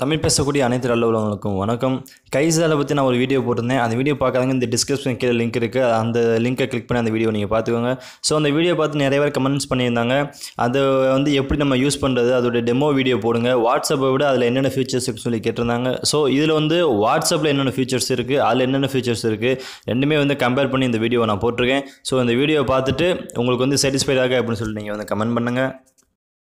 தமிழ் பேசக்கூடிய அனைத்து நல்ல உள்ளவங்களுக்கும் வணக்கம் கைசாலை பற்றி நான் ஒரு வீடியோ போட்டிருந்தேன். அந்த வீடியோ பார்க்காதங்க இந்த டிஸ்கிரிப்ஷன் கீழே லிங்க் இருக்குது அந்த லிங்கை கிளிக் பண்ணி அந்த வீடியோ நீங்கள் பார்த்துக்கோங்க. ஸோ அந்த வீடியோ பார்த்து நிறைய பேர் கமெண்ட்ஸ் பண்ணியிருந்தாங்க. அதை வந்து எப்படி நம்ம யூஸ் பண்ணுறது அதோட டெமோ வீடியோ போடுங்க. வாட்ஸ்அப்பை விட அதில் என்னென்ன ஃபீச்சர்ஸ் இருக்குன்னு சொல்லி கேட்டிருந்தாங்க. ஸோ இதில் வந்து வாட்ஸ்அப்பில் என்னென்ன ஃபீச்சர்ஸ் இருக்குது அதில் என்னென்ன ஃபீச்சர்ஸ் இருக்குது ரெண்டுமே வந்து கம்பேர் பண்ணி இந்த வீடியோ நான் போட்டிருக்கேன். ஸோ இந்த வீடியோ பார்த்துட்டு உங்களுக்கு வந்து சாட்டிஸ்ஃபைடாக அப்படின்னு சொல்லி நீங்கள் வந்து கமெண்ட் பண்ணுங்கள்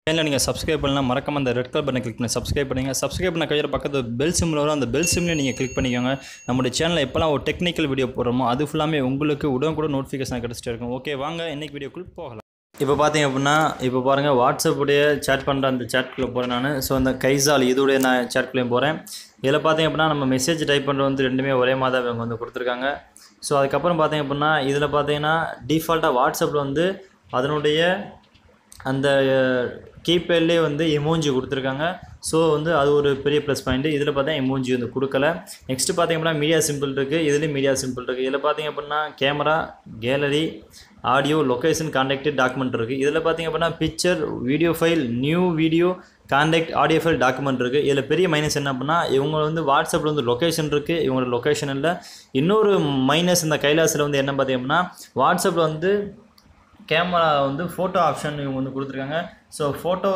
சேனலில் நீங்கள் சப்ஸ்கிரைப் பண்ணலாம் மறக்காம அந்த ரெட் கலர் பட்டனை கிளிக் பண்ணி சப்ஸ்கிரைப் பண்ணுங்கள் சப்ஸ்கிரைப் பண்ண கையில் பக்கத்து பெல் சிம்மில் வரும். அந்த பெல் சிம்லேயே நீங்கள் கிளிக் பண்ணிக்கோங்க. நம்மளுடைய சேனலில் எப்போல்லாம் ஒரு டெக்னிக்கல் வீடியோ போடுறோமோ அது ஃபுல்லாமே உங்களுக்கு உடனே கூட நோட்டிஃபிகேஷன் கிடச்சிட்டு இருக்கும். ஓகே வாங்க இன்றைக்கி வீடியோக்குள் போகலாம். இப்போ பார்த்தீங்க அப்படின்னா இப்போ பாருங்கள் வாட்ஸ்அப்புடைய சேட் பண்ணுற அந்த சேட்குள்ளே போகிறேன் நான். ஸோ அந்த கைசால் இதோடைய நான் சேட்குள்ளேயும் போகிறேன் இதில் பார்த்தீங்க அப்படின்னா நம்ம மெசேஜ் டைப் பண்ணுறது வந்து ரெண்டுமே ஒரே மாதிரி தான் இவங்க வந்து கொடுத்துருக்காங்க. ஸோ அதுக்கப்புறம் பார்த்தீங்க அப்படின்னா இதில் பார்த்தீங்கன்னா டிஃபால்ட்டாக வாட்ஸ்அப்பில் வந்து அதனுடைய அந்த கீபேட்லேயே வந்து எமோஜி கொடுத்துருக்காங்க. ஸோ வந்து அது ஒரு பெரிய ப்ளஸ் பாயிண்ட்டு இதில் பார்த்தா எமோஜி வந்து கொடுக்கல. நெக்ஸ்ட்டு பார்த்திங்க அப்படின்னா மீடியா சிம்பிள் இருக்குது இதுலேயும் மீடியா சிம்பிள் இருக்குது இதில் பார்த்தீங்க அப்படின்னா camera gallery audio location contact document இருக்குது இதில் பார்த்தீங்க அப்படின்னா picture video file new video contact audio file document இருக்குது இதில் பெரிய மைனஸ் என்ன அப்படின்னா இவங்க வந்து வாட்ஸ்அப்பில் வந்து லொக்கேஷன் இருக்குது இவங்களோட லொக்கேஷன் இல்லை. இன்னொரு மைனஸ் இந்த கைலாசில் வந்து என்ன பார்த்தீங்க அப்படின்னா வாட்ஸ்அப்பில் வந்து கேமரா வந்து ஃபோட்டோ ஆப்ஷன் இவங்க வந்து கொடுத்துருக்காங்க. ஸோ ஃபோட்டோ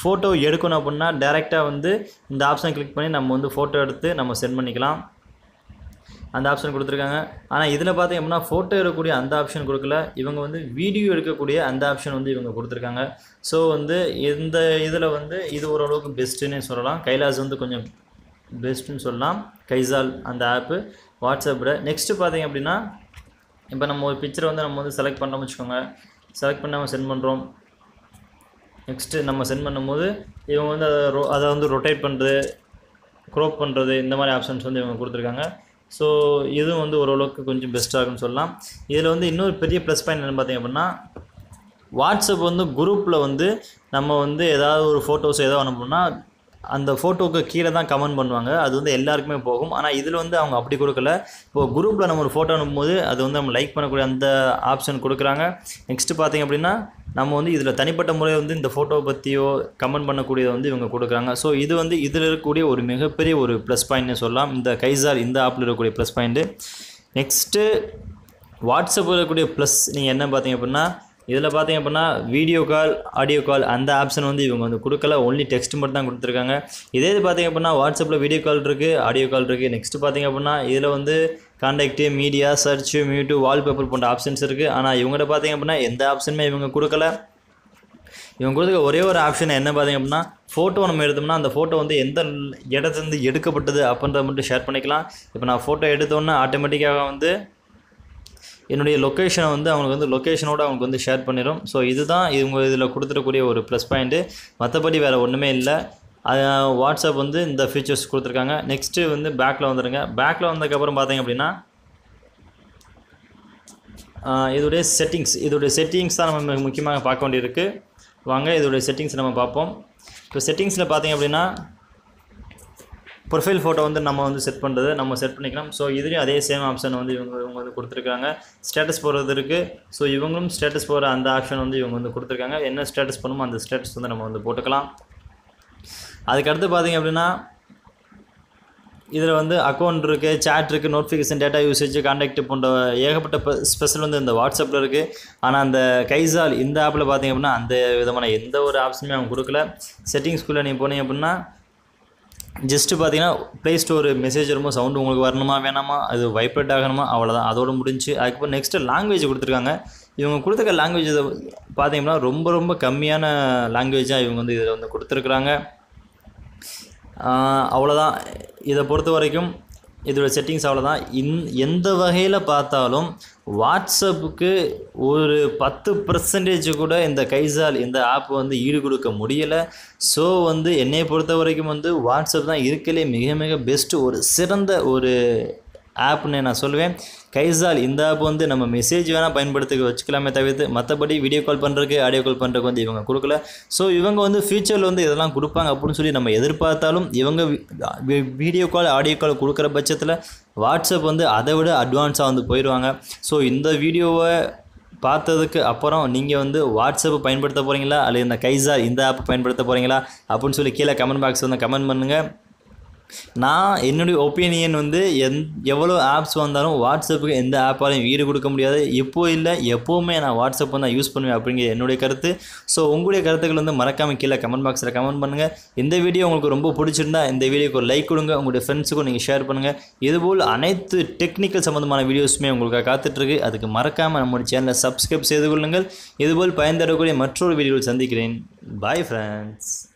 ஃபோட்டோ எடுக்கணும் அப்படின்னா டேரெக்டாக வந்து இந்த ஆப்ஷன் கிளிக் பண்ணி நம்ம வந்து ஃபோட்டோ எடுத்து நம்ம சென்ட் பண்ணிக்கலாம். அந்த ஆப்ஷன் கொடுத்துருக்காங்க. ஆனால் இதில் பார்த்தீங்க அப்படின்னா ஃபோட்டோ எடுக்கக்கூடிய அந்த ஆப்ஷன் கொடுக்கல. இவங்க வந்து வீடியோ எடுக்கக்கூடிய அந்த ஆப்ஷன் வந்து இவங்க கொடுத்துருக்காங்க. ஸோ வந்து இந்த இதில் வந்து இது ஓரளவுக்கு பெஸ்ட்டுன்னு சொல்லலாம். கைலாஸ் வந்து கொஞ்சம் பெஸ்ட்டுன்னு சொல்லலாம். கைசால் அந்த ஆப்பு வாட்ஸ்அப்பில் நெக்ஸ்ட்டு பார்த்தீங்க அப்படின்னா இப்போ நம்ம ஒரு பிக்சரை வந்து நம்ம வந்து செலக்ட் பண்ணுறோம்னு வச்சுக்கோங்க. செலக்ட் பண்ணி நம்ம சென்ட் பண்ணுறோம் நெக்ஸ்ட்டு நம்ம சென்ட் பண்ணும்போது இவங்க வந்து அதை ரொ அதை வந்து ரொட்டேட் பண்ணுறது க்ரோப் பண்ணுறது இந்த மாதிரி ஆப்ஷன்ஸ் வந்து இவங்க கொடுத்துருக்காங்க. ஸோ இதுவும் வந்து ஓரளவுக்கு கொஞ்சம் பெஸ்ட்டாக இருக்குன்னு சொல்லலாம். இதில் வந்து இன்னொரு பெரிய ப்ளஸ் பாயிண்ட் என்னென்னு பார்த்தீங்க அப்படின்னா வாட்ஸ்அப் வந்து குரூப்பில் வந்து நம்ம வந்து ஏதாவது ஒரு ஃபோட்டோஸ் ஏதோ அனுப்பணும்னா அந்த ஃபோட்டோவுக்கு கீழே தான் கமெண்ட் பண்ணுவாங்க. அது வந்து எல்லாருக்குமே போகும். ஆனால் இதில் வந்து அவங்க அப்படி கொடுக்கல. இப்போது குரூப்பில் நம்ம ஒரு ஃபோட்டோ அனுப்பும்போது அது வந்து நம்ம லைக் பண்ணக்கூடிய அந்த ஆப்ஷன் கொடுக்குறாங்க. நெக்ஸ்ட்டு பார்த்தீங்க அப்படின்னா நம்ம வந்து இதில் தனிப்பட்ட முறையில் வந்து இந்த ஃபோட்டோவை பற்றியோ கமெண்ட் பண்ணக்கூடியதை வந்து இவங்க கொடுக்குறாங்க. ஸோ இது வந்து இதில் இருக்கக்கூடிய ஒரு மிகப்பெரிய ஒரு ப்ளஸ் பாயிண்ட்னு சொல்லலாம். இந்த கைசார் இந்த ஆப்பில் இருக்கக்கூடிய ப்ளஸ் பாயிண்ட்டு நெக்ஸ்ட்டு வாட்ஸ்அப்பில் இருக்கக்கூடிய ப்ளஸ் நீங்கள் என்ன பார்த்தீங்க அப்படின்னா இதில் பார்த்தீங்க அப்படின்னா வீடியோ கால் ஆடியோ கால் அந்த ஆப்ஷன் வந்து இவங்க வந்து கொடுக்கல. ஒன்லி டெக்ஸ்ட் மட்டும் தான் கொடுத்துருக்காங்க. இதே இது பார்த்தீங்க அப்படின்னா வாட்ஸ்அப்பில் வீடியோ கால் இருக்குது ஆடியோ கால் இருக்குது நெக்ஸ்ட்டு பார்த்தீங்க அப்படின்னா இதில் வந்து contact media search mute wallpaper போன்ற ஆப்ஷன்ஸ் இருக்குது ஆனால் இவங்கள்ட்ட பார்த்தீங்க அப்படின்னா எந்த ஆப்ஷனுமே இவங்க கொடுக்கல. இவங்க கொடுத்துக்க ஒரே ஒரு ஆப்ஷன் என்ன பார்த்தீங்க அப்படின்னா ஃபோட்டோ நம்ம எடுத்தோம்னா அந்த ஃபோட்டோ வந்து எந்த இடத்துலேருந்து எடுக்கப்பட்டது அப்படின்றத மட்டும் ஷேர் பண்ணிக்கலாம். இப்போ நான் ஃபோட்டோ எடுத்தோன்னே ஆட்டோமேட்டிக்காக வந்து என்னுடைய லொக்கேஷனை வந்து அவங்களுக்கு வந்து லொக்கேஷனோடு அவங்களுக்கு வந்து ஷேர் பண்ணிடும் ஸோ இதுதான் இவங்க இதில் கொடுத்துருக்கூடிய ஒரு ப்ளஸ் பாயிண்ட்டு மற்றபடி வேறு ஒன்றுமே இல்லை. வாட்ஸ்அப் வந்து இந்த ஃபீச்சர்ஸ் கொடுத்துருக்காங்க. நெக்ஸ்ட்டு வந்து பேக்கில் வந்துடுங்க பேக்கில் வந்ததுக்கப்புறம் பார்த்தீங்க அப்படின்னா இதோடைய செட்டிங்ஸ் இதோடைய செட்டிங்ஸ் தான் நம்ம முக்கியமாக பார்க்க வேண்டியிருக்கு. வாங்க இதோடைய செட்டிங்ஸ் நம்ம பார்ப்போம். இப்போ செட்டிங்ஸில் பார்த்தீங்க அப்படின்னா ப்ரொஃபைல் ஃபோட்டோ வந்து நம்ம வந்து செட் பண்ணுறது நம்ம செட் பண்ணிக்கலாம். ஸோ இதுலேயும் அதே சேம் ஆப்ஷன் வந்து இவங்க இவங்க வந்து கொடுத்துருக்காங்க. ஸ்டேட்டஸ் போடுறது இருக்குது ஸோ இவங்களும் ஸ்டேட்டஸ் போகிற அந்த ஆப்ஷன் வந்து இவங்க வந்து கொடுத்துருக்காங்க. என்ன ஸ்டேட்டஸ் பண்ணுமோ அந்த ஸ்டேட்டஸ் வந்து நம்ம வந்து போட்டுக்கலாம். அதுக்கடுத்து பார்த்திங்க அப்படின்னா இதில் வந்து அக்கௌண்ட் இருக்குது சேட் இருக்குது நோட்டிஃபிகேஷன் டேட்டா யூசேஜ் கான்டாக்ட் போன்ற ஏகப்பட்ட ஸ்பெஷல் வந்து இந்த வாட்ஸ்அப்பில் இருக்குது ஆனால் அந்த கைசால் இந்த ஆப்பில் பார்த்திங்க அப்படின்னா அந்த விதமான எந்த ஒரு ஆப்ஷனுமே அவங்க கொடுக்கல. செட்டிங்ஸ்குள்ளே நீங்கள் போனீங்க அப்படின்னா ஜஸ்ட்டு பார்த்தீங்கன்னா ப்ளே ஸ்டோர் மெசேஜ் வரும்போது சவுண்டு உங்களுக்கு வரணுமா வேணாமா? அது வைப்ரேட் ஆகணுமா? அவ்வளோதான் அதோடு முடிஞ்சு அதுக்கப்புறம் நெக்ஸ்ட்டு லாங்குவேஜ் கொடுத்துருக்காங்க. இவங்க கொடுத்துருக்க லாங்குவேஜ் பார்த்தீங்கன்னா ரொம்ப ரொம்ப கம்மியான லாங்குவேஜாக இவங்க வந்து இதில் வந்து கொடுத்துருக்குறாங்க. அவ்வளோதான் இதை பொறுத்த வரைக்கும் இதோட செட்டிங்ஸ் அவ்வளோதான் இந் எந்த வகையில் பார்த்தாலும் வாட்ஸ்அப்புக்கு ஒரு பத்து பர்சன்டேஜ் கூட இந்த கைசால் இந்த ஆப் வந்து ஈடு கொடுக்க முடியலை. ஸோ வந்து என்னை பொறுத்த வரைக்கும் வந்து வாட்ஸ்அப் தான் இருக்கலே மிக மிக பெஸ்ட்டு ஒரு சிறந்த ஒரு ஆப்னு நான் சொல்லுவேன் கைசால் இந்த ஆப் வந்து நம்ம மெசேஜ் வேணால் பயன்படுத்துக்க வச்சுக்கலாமே தவிர்த்து மற்றபடி வீடியோ கால் பண்ணுறதுக்கு ஆடியோ கால் பண்ணுறதுக்கு வந்து இவங்க கொடுக்கல. ஸோ இவங்க வந்து ஃப்யூச்சரில் வந்து இதெல்லாம் கொடுப்பாங்க அப்படின்னு சொல்லி நம்ம எதிர்பார்த்தாலும் இவங்க வீடியோ கால் ஆடியோ கால் கொடுக்குற பட்சத்தில் வாட்ஸ்அப் வந்து அதை விட அட்வான்ஸாக வந்து போயிடுவாங்க. ஸோ இந்த வீடியோவை பார்த்ததுக்கு அப்புறம் நீங்கள் வந்து வாட்ஸ்அப்பை பயன்படுத்த போகிறீங்களா அல்லது இந்த கைசா இந்த ஆப் பயன்படுத்த போகிறீங்களா அப்படின்னு சொல்லி கீழே கமெண்ட் பாக்ஸ் வந்து கமெண்ட் பண்ணுங்கள் நான் என்னுடைய ஒப்பீனியன் வந்து எந் எவ்வளோ ஆப்ஸ் வந்தாலும் வாட்ஸ்அப்புக்கு எந்த ஆப்பாலையும் ஈடு கொடுக்க முடியாது. இப்போ இல்லை எப்போவுமே நான் வாட்ஸ்அப் வந்து யூஸ் பண்ணுவேன் அப்படிங்கிற என்னுடைய கருத்து. ஸோ உங்களுடைய கருத்துக்கள் வந்து மறக்காமல் கீழே கமெண்ட் பாக்ஸில் கமெண்ட் பண்ணுங்கள் இந்த வீடியோ உங்களுக்கு ரொம்ப பிடிச்சிருந்தா இந்த வீடியோக்கு ஒரு லைக் கொடுங்க. உங்களுடைய ஃப்ரெண்ட்ஸுக்கும் நீங்கள் ஷேர் பண்ணுங்கள் இதுபோல் அனைத்து டெக்னிக்கல் சம்மந்தமான வீடியோஸுமே உங்களுக்காக காத்துட்ருக்கு. அதுக்கு மறக்காமல் நம்மளுடைய சேனலை சப்ஸ்கிரைப் செய்து கொள்ளுங்கள். இதுபோல் பயன் தரக்கூடிய மற்றொரு வீடியோவில் சந்திக்கிறேன். Bye friends